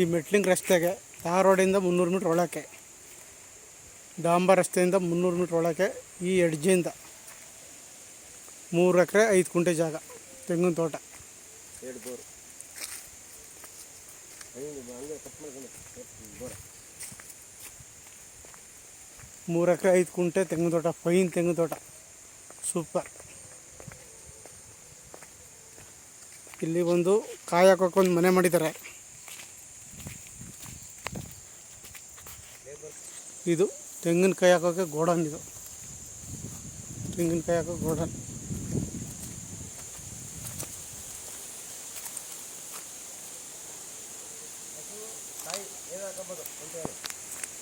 ಈ ಮೆಟ್ಲಿಂಗ್ ರಸ್ತೆಗೆ ಆ ರೋಡಿಂದ ಮುನ್ನೂರು ಮೀಟ್ರ್ ಒಳಕ್ಕೆ ಡಾಂಬ ರಸ್ತೆಯಿಂದ ಮುನ್ನೂರು ಮೀಟ್ರ್ ಒಳಕ್ಕೆ ಈ ಎಡ್ಜಿಯಿಂದ ಮೂರು ಎಕರೆ, ಐದು ಕುಂಟೆ ಜಾಗ, ತೆಂಗಿನ ತೋಟ. ಮೂರು ಎಕರೆ, ಐದು ಕುಂಟೆ, ತೆಂಗಿನ ತೋಟ, ಫೈನ್ ತೆಂಗಿನ ತೋಟ. ಸೂಪರ್. ಇಲ್ಲಿ ಒಂದು ಕಾಯಿ ಹಾಕೋಕೆ ಒಂದು ಮನೆ ಮಾಡಿದ್ದಾರೆ. ಇದು ತೆಂಗಿನಕಾಯಿ ಹಾಕೋಕೆ ಗೋಡನ್ ಇದು. ತೆಂಗಿನಕಾಯಿ ಹಾಕೋ ಗೋಡನ್.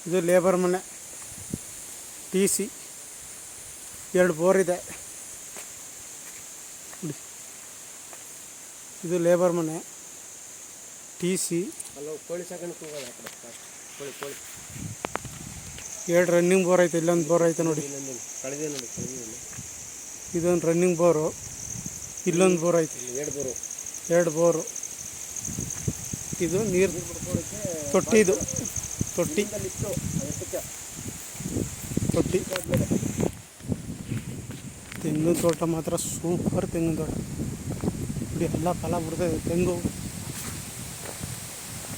ಇದು ಲೇಬರ್ ಮನೆ. T C. ಎರಡು ಬೋರ್ ಇದೆ. ಇದು ಲೇಬರ್ ಮನೆ. T C. ಕೋಳಿ. ಕೋಳಿ ಕೋಳಿ. ಎರಡು ರನ್ನಿಂಗ್ ಬೋರ್ ಐತೆ, ಇಲ್ಲೊಂದು ಬೋರ್ ಐತೆ ನೋಡಿ. ಇದೊಂದು ರನ್ನಿಂಗ್ ಬೋರು ಇಲ್ಲೊಂದು ಬೋರ್ ಐತೆ. ಎರಡು ಬೋರು ಎರಡು ಬೋರು ಇದು ನೀರು ತೊಟ್ಟಿ ಇದು. ತೊಟ್ಟಿ. ತೊಟ್ಟಿ. ತೆಂಗಿನ ತೋಟ ಮಾತ್ರ ಸೂಪರ್ ತೆಂಗಿನ ತೋಟ. ನೋಡಿ ಎಲ್ಲ ಫಲ ಬಿಡ್ತದೆ ತೆಂಗು.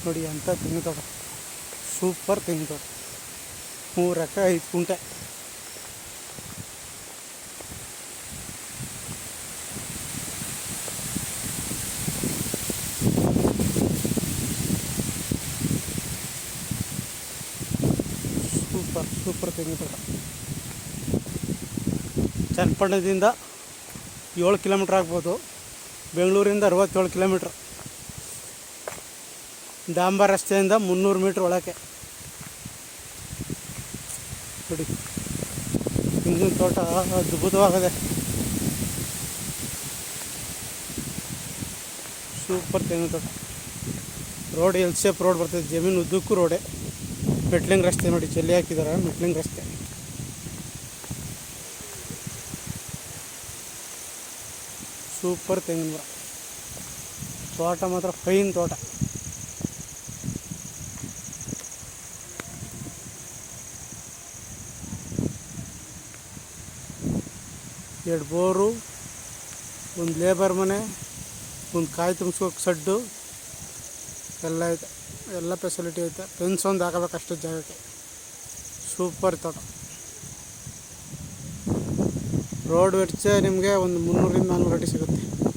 ನೋಡಿ ಅಂಥ ತೆಂಗಿನ ತೋಟ. ಸೂಪರ್ ತೆಂಗಿನ ತೋಟ. ಮೂರು ಎಕರೆ ಐದು ಕುಂಟೆ. ಸೂಪರ್ ಸೂಪರ್ ತೆಂಗಿನ ತೋಟ. ಚನ್ನಪಟ್ಟಣದಿಂದ ಏಳು ಕಿಲೋಮೀಟ್ರ್ ಆಗ್ಬೋದು. ಬೆಂಗಳೂರಿಂದ ಅರವತ್ತೇಳು ಕಿಲೋಮೀಟ್ರ್. ಡಾಂಬರ್ ರಸ್ತೆಯಿಂದ ಮುನ್ನೂರು ಮೀಟ್ರ್ ಒಳಗೆ ನೋಡಿ ತೋಟ ಅದ್ಭುತವಾಗಿದೆ. ಸೂಪರ್ ತೆಂಗಿನ ತೋಟ. ರೋಡ್ ಎಲ್ ಸೇಫ್ ರೋಡ್ ಬರ್ತದೆ. ಜಮೀನು ಉದ್ದಕ್ಕೂ ರೋಡೆ. ಮೆಟ್ಲಿಂಗ್ ರಸ್ತೆ ನೋಡಿ ಚೆಲ್ಲಿ ಹಾಕಿದ್ದಾರೆ ಮೆಟ್ಲಿಂಗ್ ರಸ್ತೆ. ಸೂಪರ್ ತೆಂಗಿನ ತೋಟ ಮಾತ್ರ ಫೈನ್ ತೋಟ. ಎರಡು ಬೋರು, ಒಂದು ಲೇಬರ್ ಮನೆ, ಒಂದು ಕಾಯಿ ತುಂಬಿಸ್ಕೋಕೆ ಸಡ್ಡು, ಎಲ್ಲ ಐತೆ. ಎಲ್ಲ ಫೆಸಿಲಿಟಿ ಐತೆ. ಪೆನ್ಸ್ ಒಂದು ಹಾಕಬೇಕು ಅಷ್ಟು ಜಾಗಕ್ಕೆ. ಸೂಪರ್ ತೋಟ. ರೋಡ್ ವೆಚ್ಚ ನಿಮಗೆ ಒಂದು ಮುನ್ನೂರಿಂದ ನಾನ್ನೂರು ಅಡಿ ಸಿಗುತ್ತೆ.